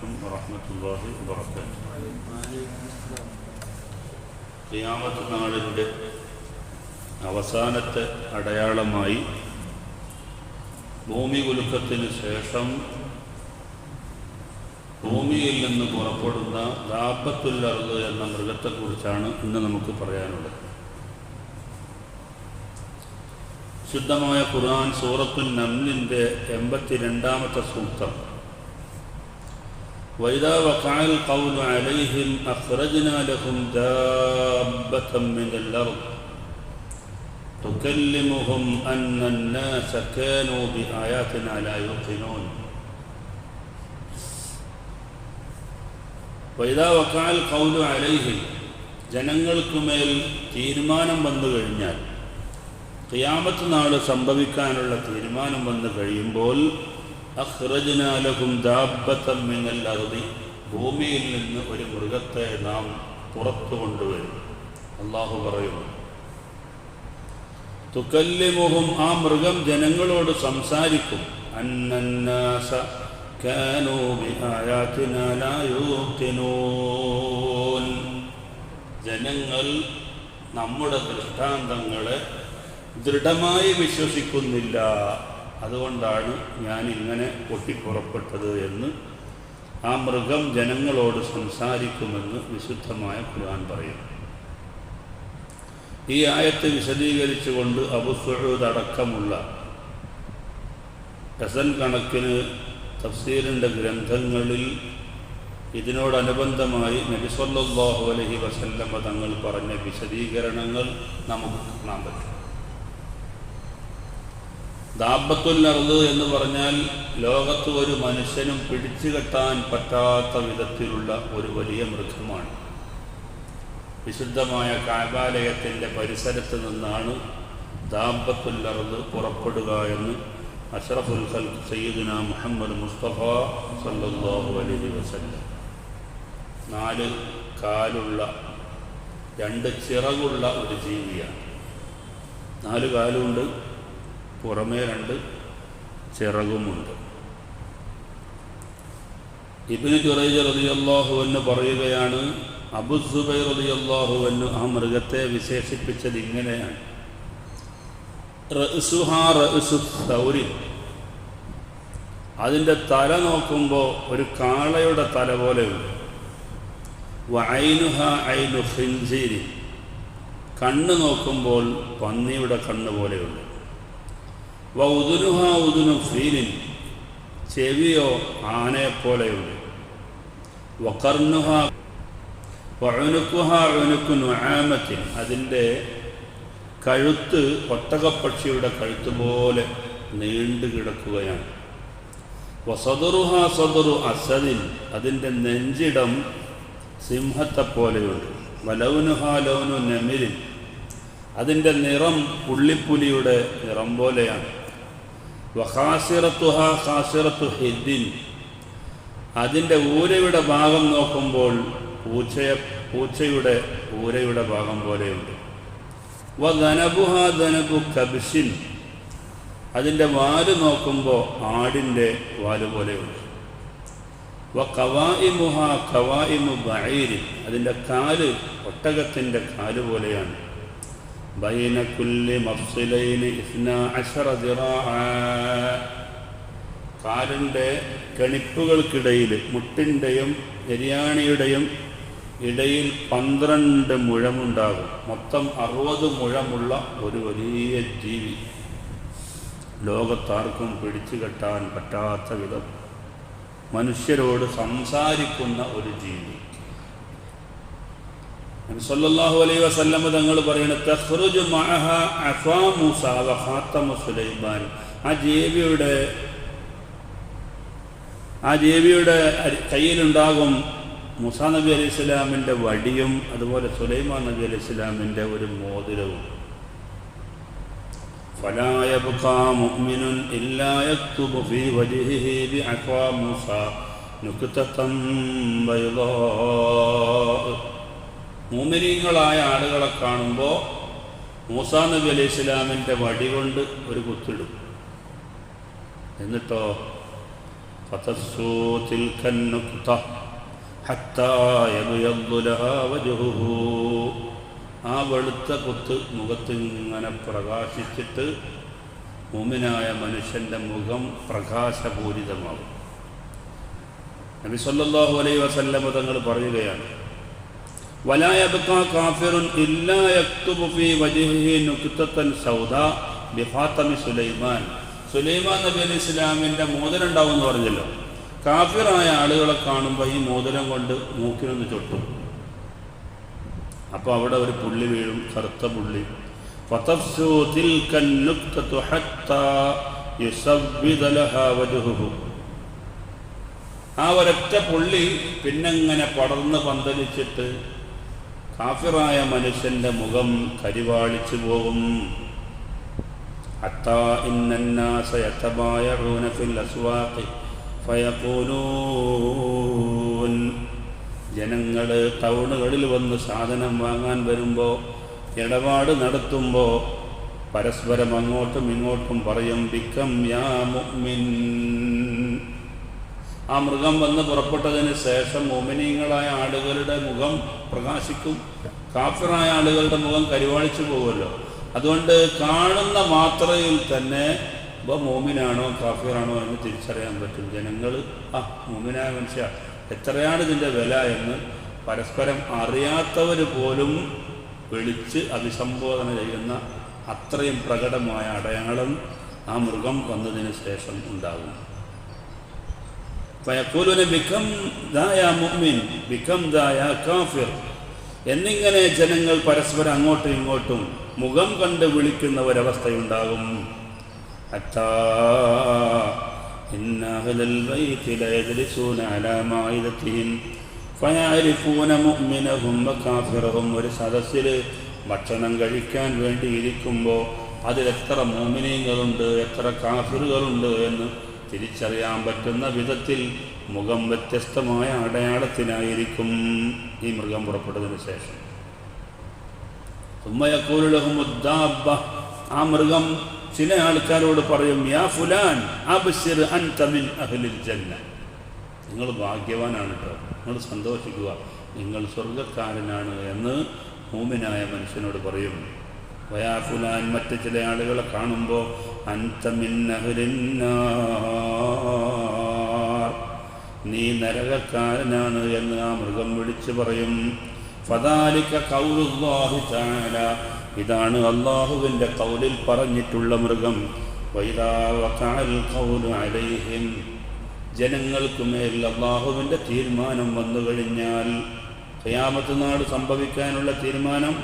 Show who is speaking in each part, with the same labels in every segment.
Speaker 1: عليكم ورحمة الله وبركاته ഖിയാമത്ത് നാളിൻ്റെ അവസാനത്തെ അടയാളമായി ഭൂമി കുലുക്കത്തിന് ശേഷം ഭൂമിയിൽ നിന്ന് പുറപ്പെടുന്ന ദാപത്തുല്ലറുത് എന്ന മൃഗത്തെക്കുറിച്ചാണ് ഇന്ന് നമുക്ക് പറയാനുള്ളത് ശുദ്ധമായ ഖുർആൻ സൂറത്തുൽ നംലിൻ്റെ എൺപത്തിരണ്ടാമത്തെ സൂക്തം وإذا وقع القول عليهم أخرجنا لهم دابة من الأرض تكلمهم أن الناس كانوا بآياتنا لا يوقنون وإذا وقع القول عليهم ജനങ്ങൾക്കുമേൽ തീരുമാനം വന്നു കഴിഞ്ഞാൽ ഖിയാമത്ത് നാൾ സംഭവിക്കാനുള്ള തീരുമാനം വന്നു കഴിയുമ്പോൾ അഹ്റജുനാലഹും മിനൽ അർദി. ഭൂമിയിൽ നിന്ന് ഒരു മൃഗത്തെ നാം പുറത്തു കൊണ്ടുവരും. അള്ളാഹു പറയുന്നു തുക്കല്ലിമുഹും ആ മൃഗം ജനങ്ങളോട് സംസാരിക്കും. അന്നന്നാസ ജനങ്ങൾ നമ്മുടെ ദൃഷ്ടാന്തങ്ങളെ ദൃഢമായി വിശ്വസിക്കുന്നില്ല. അതുകൊണ്ടാണ് ഞാൻ ഇങ്ങനെ പൊട്ടിപ്പുറപ്പെട്ടത് എന്ന് ആ മൃഗം ജനങ്ങളോട് സംസാരിക്കുമെന്ന് വിശുദ്ധമായ ഖുർആൻ പറയുന്നു. ഈ ആയത്ത് വിശദീകരിച്ചുകൊണ്ട് അബുസുഹൂദ് അടക്കമുള്ള ഡസൻ കണക്കിന് തഫ്സീലിന്റെ ഗ്രന്ഥങ്ങളിൽ ഇതിനോടനുബന്ധമായി നബിസ്വല്ലാഹു അലഹി വസല്ലമ്മ തങ്ങൾ പറഞ്ഞ വിശദീകരണങ്ങൾ നമുക്ക് കാണാൻ പറ്റും. ദാബത്തുല്ലർദ് എന്ന് പറഞ്ഞാൽ ലോകത്ത് ഒരു മനുഷ്യനും പിടിച്ചു കെട്ടാൻ പറ്റാത്ത വിധത്തിലുള്ള ഒരു വലിയ മൃഗമാണ്. വിശുദ്ധമായ കാബാലയത്തിന്റെ പരിസരത്ത് നിന്നാണ് ദാബത്തുല്ലർദ് പുറപ്പെടുക എന്ന് അഷറഫുൽ ഖൽഖ് സയ്യിദുന മുഹമ്മദ് മുസ്തഫ സല്ലാഹു അലൈഹി വസല്ലം. നാല് കാലുള്ള രണ്ട് ചിറകുള്ള ഒരു ജീവിയാണ്. നാല് കാലുണ്ട് പുറമേ രണ്ട് ചിറകുമുണ്ട്. ഇബിന് ജുറൈജ് റളിയല്ലാഹു എന്ന് പറയുകയാണ് അബുസുബൈ റളിയല്ലാഹു എന്ന് ആ മൃഗത്തെ വിശേഷിപ്പിച്ചത് ഇങ്ങനെയാണ്. സൗരി. അതിന്റെ തല നോക്കുമ്പോൾ ഒരു കാളയുടെ തല പോലെയുണ്ട് വൈനുഹ കണ്ണ് നോക്കുമ്പോൾ പന്നിയുടെ കണ്ണ് പോലെയുണ്ട് വ ഉദുനുഹ ഉദുനു ഫീലിൻ ചെവിയോ ആനയെപ്പോലെയുണ്ട്. വക്കർണുഹ വഴുനുക്കുഹ ഉനുക്കു അതിന്റെ കഴുത്ത് ഒട്ടകപ്പക്ഷിയുടെ കഴുത്ത് പോലെ നീണ്ടു കിടക്കുകയാണ്. വസദറുഹ സദറു അസദിൻ. അതിന്റെ നെഞ്ചിടം സിംഹത്തെ പോലെയുണ്ട് വലൗനുഹ ലൗനു നെമിരിൻ അതിന്റെ നിറം പുള്ളിപ്പുലിയുടെ നിറം പോലെയാണ്. വഹാസിറത്തുഹ ഹാസിറത്തു ഹിദ്ദിൻ. അതിന്റെ ഊരയുടെ ഭാഗം നോക്കുമ്പോൾ പൂച്ചയെ പൂച്ചയുടെ ഊരയുടെ ഭാഗം പോലെയുണ്ട്. വ ധനബുഹ ധനബു കബിഷിൻ. അതിന്റെ വാൽ നോക്കുമ്പോൾ ആടിന്റെ വാൽ പോലെയുണ്ട്. വ കവായിമുഹ കവായിമു ബൈരിൻ അതിന്റെ കാൽ ഒട്ടകത്തിന്റെ കാൽ പോലെയാണ്. ബൈന مفصلين اثنا عشر ذراعا കാലിന്റെ കണിപ്പുകൾക്കിടയിൽ മുട്ടിന്റെയും എരിയാണിയുടെയും ഇടയിൽ പന്ത്രണ്ട് മുഴമുണ്ടാകും. മൊത്തം അറുപത് മുഴമുള്ള ഒരു വലിയ ജീവി. ലോകത്താർക്കും പിടിച്ചു കെട്ടാൻ പറ്റാത്ത വിധം മനുഷ്യരോട് സംസാരിക്കുന്ന ഒരു ജീവി. സല്ലല്ലാഹു അലൈഹി വസല്ലമ തങ്ങൾ പറയുന്നത് തഖ്റുജു മഅഹ അഫാ മൂസ വ ഖാത്തമു സുലൈമാൻ ആ ജീവിയുടെ ആ ജീവിയുടെ കയ്യിലുണ്ടാകും മുസാ നബി അലൈഹി സ്വലാമിൻ്റെ വടിയും അതുപോലെ സുലൈമാൻ നബി അലൈഹി സ്വലാമിൻ്റെ ഒരു മോതിരവും فلا يبقى مؤمن إلا يكتب في وجهه بعفا موسى نكتة بيضاء മൂമിനീങ്ങളായ ആളുകളെ കാണുമ്പോൾ മൂസാ നബി അലൈഹി ഇസ്ലാമിന്റെ വടി കൊണ്ട് ഒരു കുത്തിടും. എന്നിട്ടോ ആ വെളുത്ത കുത്ത് മുഖത്തിങ്ങനെ പ്രകാശിച്ചിട്ട് മുമിനായ മനുഷ്യന്റെ മുഖം പ്രകാശപൂരിതമാകും. നബി സല്ലാഹു അലൈ വസല്ല തങ്ങൾ പറയുകയാണ് ولا يبقى كافر إلا يكتب في وجهه نكتة سوداء بخاتم സുലൈമാൻ സുലൈമാൻ നബി അലൈഹി ഇസ്ലാമിൻ്റെ മോതിരം ഉണ്ടാവും എന്ന് പറഞ്ഞല്ലോ കാഫിറായ ആളുകളെ കാണുമ്പോൾ ഈ മോതിരം കൊണ്ട് മൂക്കിനൊന്ന് ചൊട്ടും അപ്പോൾ അവിടെ ഒരു പുള്ളി വീഴും കറുത്ത പുള്ളി ഫതഫ്സു തിൽക النكتة حتى يسود لها وجهه ആ ഒരൊറ്റ പുള്ളി പിന്നെങ്ങനെ പടർന്ന് പന്തലിച്ചിട്ട് കാഫിറായ മനുഷ്യന്റെ മുഖം കരിവാളിച്ചു പോകും حتى إن الناس يتبايعون في الأسواق فيقولون ജനങ്ങൾ ടൗണുകളിൽ വന്ന് സാധനം വാങ്ങാൻ വരുമ്പോൾ ഇടപാട് നടത്തുമ്പോൾ പരസ്പരം അങ്ങോട്ടും ഇങ്ങോട്ടും പറയും ബിക്കം യാ മുഅ്മിൻ ആ മൃഗം വന്ന് പുറപ്പെട്ടതിന് ശേഷം മോമിനീങ്ങളായ ആളുകളുടെ മുഖം പ്രകാശിക്കും. കാഫിറായ ആളുകളുടെ മുഖം കരിവാളിച്ചു പോകുമല്ലോ അതുകൊണ്ട് കാണുന്ന മാത്രയിൽ തന്നെ ഇപ്പോൾ മോമിനാണോ കാഫിറാണോ എന്ന് തിരിച്ചറിയാൻ പറ്റും. ജനങ്ങൾ ആ മോമിനായ മനുഷ്യ എത്രയാണ് ഇതിന്റെ വില എന്ന് പരസ്പരം അറിയാത്തവർ പോലും വിളിച്ച് അഭിസംബോധന ചെയ്യുന്ന അത്രയും പ്രകടമായ അടയാളം ആ മൃഗം വന്നതിന് ശേഷം ഉണ്ടാകും. ഫയക്കൂലുന ബിക്കം ദായ മുഅ്മിൻ ബിക്കം ദായ കാഫിർ എന്നിങ്ങനെ ജനങ്ങൾ പരസ്പരം അങ്ങോട്ടും ഇങ്ങോട്ടും മുഖം കണ്ട് വിളിക്കുന്ന ഒരവസ്ഥയുണ്ടാകും حتى إن أهل البيت ليجلسون على مائدتهم فيعرفون مؤمنهم وكافرهم ഒരു സദസ്സിൽ ഭക്ഷണം കഴിക്കാൻ വേണ്ടി ഇരിക്കുമ്പോൾ അതിലെത്ര മോമിനീങ്ങളുണ്ട് എത്ര കാഫിറുകളുണ്ട് എന്ന് തിരിച്ചറിയാൻ പറ്റുന്ന വിധത്തിൽ മുഖം വ്യത്യസ്തമായ അടയാളത്തിനായിരിക്കും ഈ മൃഗം പുറപ്പെട്ടതിന് ശേഷം. തുമ്മയക്കൂലുലഹുമുദ്ദാബ ആ മൃഗം ചില ആൾക്കാരോട് പറയും യാ ഫുലാൻ അൻത മിൻ അഹ്ലിൽ ജന്ന. നിങ്ങൾ ഭാഗ്യവാനാണ് കേട്ടോ നിങ്ങൾ സന്തോഷിക്കുക. നിങ്ങൾ സ്വർഗക്കാരനാണ് എന്ന് മൂമിനായ മനുഷ്യനോട് പറയും. വയാ ഫുലാൻ മറ്റ് ചില ആളുകളെ കാണുമ്പോൾ മിൻ നീ നരകക്കാരനാണ് എന്ന് ആ മൃഗം വിളിച്ചു പറയും. ഫദാലിക ഖൗലുല്ലാഹി തആല. ഇതാണ് അള്ളാഹുവിന്റെ കൗലിൽ പറഞ്ഞിട്ടുള്ള മൃഗം. അലൈഹിം. ജനങ്ങൾക്ക് മേൽ അള്ളാഹുവിന്റെ തീരുമാനം വന്നു കഴിഞ്ഞാൽ ഖിയാമത്ത് നാട് സംഭവിക്കാനുള്ള തീരുമാനം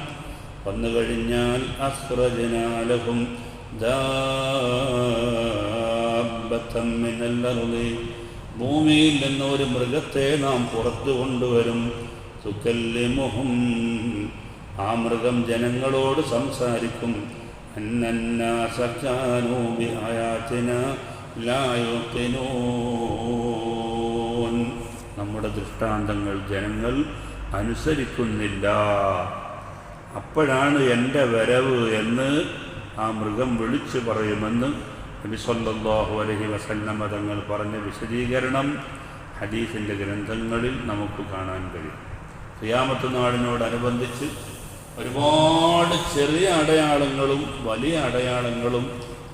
Speaker 1: വന്നു കഴിഞ്ഞാൽ അഖ്റജ്നാലഹും ഭൂമിയിൽ നിന്ന് ഒരു മൃഗത്തെ നാം പുറത്തു കൊണ്ടുവരും. തുക്കല്ലിമുഹും ആ മൃഗം ജനങ്ങളോട് സംസാരിക്കും. നമ്മുടെ ദൃഷ്ടാന്തങ്ങൾ ജനങ്ങൾ അനുസരിക്കുന്നില്ല. അപ്പോഴാണ് എന്റെ വരവ് എന്ന് ആ മൃഗം വിളിച്ചു പറയുമെന്ന് നബി അലഹി വസല്ലമ തങ്ങൾ പറഞ്ഞ വിശദീകരണം ഹദീസിന്റെ ഗ്രന്ഥങ്ങളിൽ നമുക്ക് കാണാൻ കഴിയും. ഖിയാമത്ത് നാടിനോടനുബന്ധിച്ച് ഒരുപാട് ചെറിയ അടയാളങ്ങളും വലിയ അടയാളങ്ങളും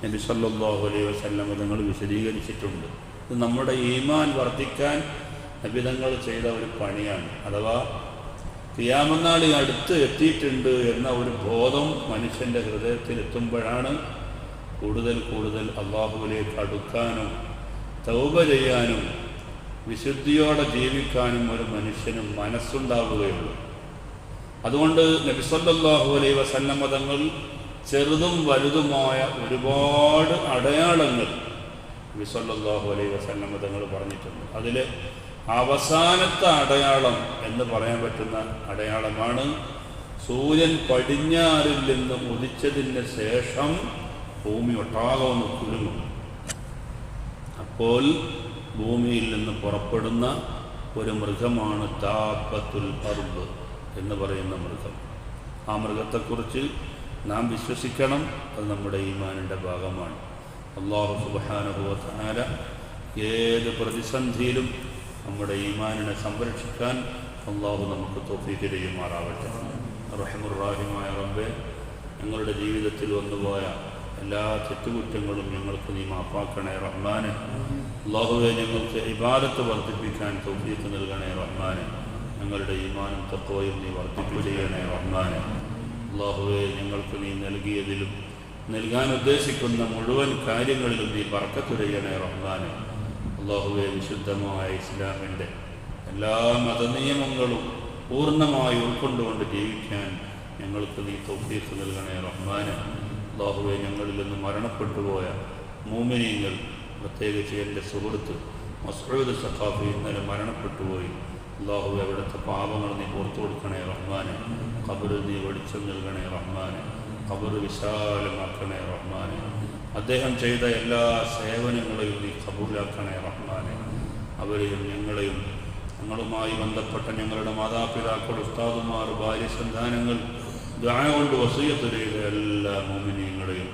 Speaker 1: നബി സല്ലല്ലാഹു അലൈഹി വസല്ലമ തങ്ങൾ വിശദീകരിച്ചിട്ടുണ്ട്. ഇത് നമ്മുടെ ഈമാൻ വർദ്ധിക്കാൻ നബിതങ്ങൾ ചെയ്ത ഒരു പണിയാണ്. അഥവാ ക്രിയാമനാളി അടുത്ത് എത്തിയിട്ടുണ്ട് എന്ന ഒരു ബോധം മനുഷ്യന്റെ ഹൃദയത്തിൽ എത്തുമ്പോഴാണ് കൂടുതൽ കൂടുതൽ അള്ളാഹുവിലേക്ക് അടുക്കാനും തൗബ ചെയ്യാനും വിശുദ്ധിയോടെ ജീവിക്കാനും ഒരു മനുഷ്യന് മനസ്സുണ്ടാവുകയുള്ളൂ. അതുകൊണ്ട് നബിസല്ലാഹു അലൈ സന്നമതങ്ങൾ മതങ്ങൾ ചെറുതും വലുതുമായ ഒരുപാട് അടയാളങ്ങൾ നബിസല്ലാഹു അലൈ സന്നമതങ്ങൾ മതങ്ങൾ പറഞ്ഞിട്ടുണ്ട്. അതിൽ അവസാനത്തെ അടയാളം എന്ന് പറയാൻ പറ്റുന്ന അടയാളമാണ്. സൂര്യൻ പടിഞ്ഞാറിൽ നിന്ന് ഉദിച്ചതിന് ശേഷം ഭൂമി ഒട്ടാകെ ഒന്ന് കുലുങ്ങും. അപ്പോൾ ഭൂമിയിൽ നിന്ന് പുറപ്പെടുന്ന ഒരു മൃഗമാണ് താപ്പത്തുൽ അർബ് എന്ന് പറയുന്ന മൃഗം. ആ മൃഗത്തെക്കുറിച്ച് നാം വിശ്വസിക്കണം. അത് നമ്മുടെ ഈമാനിന്റെ ഭാഗമാണ്. അള്ളാഹു സുബാനുഭവത്താല ഏത് പ്രതിസന്ധിയിലും നമ്മുടെ ഈമാനിനെ സംരക്ഷിക്കാൻ അള്ളാഹു നമുക്ക് തോഫീക്ക് ചെയ്യുമാറാവട്ടെ. റഹിമുറാഹിമായ റബ്ബെ ഞങ്ങളുടെ ജീവിതത്തിൽ വന്നുപോയ എല്ലാ തെറ്റുകുറ്റങ്ങളും ഞങ്ങൾക്ക് നീ മാപ്പാക്കണേ റഹ്മാനെ. അള്ളാഹുവെ ഞങ്ങൾക്ക് ഇബാദത്ത് വർദ്ധിപ്പിക്കാൻ തൗഫീക്ക് നൽകണേ റഹ്മാനെ. ഞങ്ങളുടെ ഈമാനും തത്വയും നീ വർദ്ധിപ്പിക്കുകയണേ റഹ്മാനെ. അള്ളാഹുവെ ഞങ്ങൾക്ക് നീ നൽകിയതിലും നൽകാൻ ഉദ്ദേശിക്കുന്ന മുഴുവൻ കാര്യങ്ങളിലും നീ പറക്കത്തുരയണേ റഹ്മാനെ. അള്ളാഹുവെ വിശുദ്ധമായ ഇസ്ലാമിന്റെ എല്ലാ മതനിയമങ്ങളും പൂർണമായി ഉൾക്കൊണ്ടുകൊണ്ട് ജീവിക്കാൻ ഞങ്ങൾക്ക് നീ തൗഫീഖ് നൽകണേ റഹ്മാനെ. അള്ളാഹുവെ ഞങ്ങളിൽ നിന്ന് മരണപ്പെട്ടുപോയ മൂമിനീങ്ങൾ പ്രത്യേകിച്ച് എന്റെ സുഹൃത്ത് മസ്ഊദ് സഖാഫി ഇന്നലെ മരണപ്പെട്ടുപോയി അള്ളാഹുവെ അവിടുത്തെ പാപങ്ങൾ നീ പുറത്തു കൊടുക്കണേ റഹ്മാന്. ഖബറ് നീ വെളിച്ചം നൽകണേ റഹ്മാന്. ഖബറ് വിശാലമാക്കണേ റഹ്മാനെ. അദ്ദേഹം ചെയ്ത എല്ലാ സേവനങ്ങളെയും നീ കബൂലാക്കണേ റഹ്മാനെ. അവരെയും ഞങ്ങളെയും ഞങ്ങളുമായി ബന്ധപ്പെട്ട ഞങ്ങളുടെ മാതാപിതാക്കൾ ഉസ്താദുമാർ ഭാര്യ സന്താനങ്ങൾ കൊണ്ട് വസീയത്ത് ചെയ്ത എല്ലാ മോമിനിയങ്ങളെയും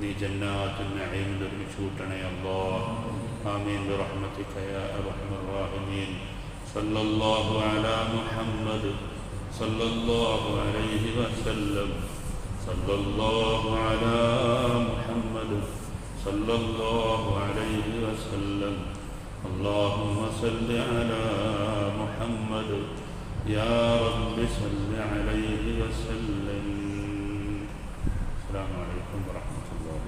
Speaker 1: നീ ജന്നാത്തിന്റെ ഒരുമിച്ച് കൂട്ടണേ അല്ലോ ആമീൻ. റഹ്മത്തിക്കയ റഹ്മീൻ. സല്ലല്ലാഹു അലാ മുഹമ്മദ് സല്ലല്ലാഹു അലൈഹി വസല്ലം. സല്ലല്ലാഹു അലാ محمد صلى الله عليه وسلم. اللهم صل على محمد. يا رب صل عليه وسلم. السلام عليكم ورحمة الله.